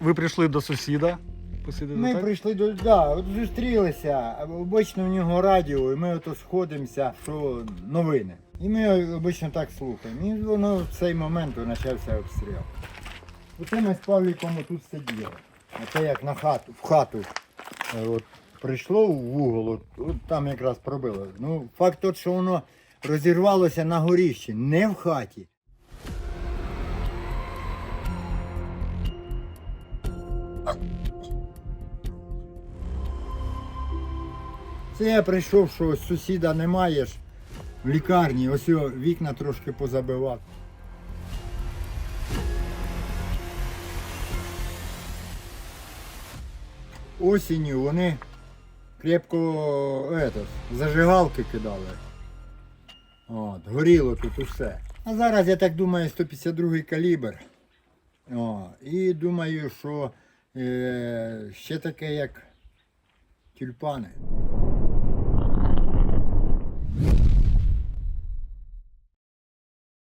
ви прийшли до сусіда. Посидіти, Ми так? прийшли до. Да, от зустрілися. Обично в нього радіо, і ми ото сходимося, що новини. І ми обично так слухаємо. І воно в цей момент почався обстріл. Оце ми з Павліком тут сиділи. Оце як на хату, в хату. е, От, прийшло в угол, от, от там якраз пробило. Ну, факт тот, що воно розірвалося на горіщі, не в хаті. Це я прийшов, що сусіда немає ж в лікарні, ось його вікна трошки позабивав. Осінню вони крепко ето, зажигалки кидали. От, горіло тут усе. А зараз, я так думаю, 152 калібр. О, і думаю, що ще таке, як тюльпани.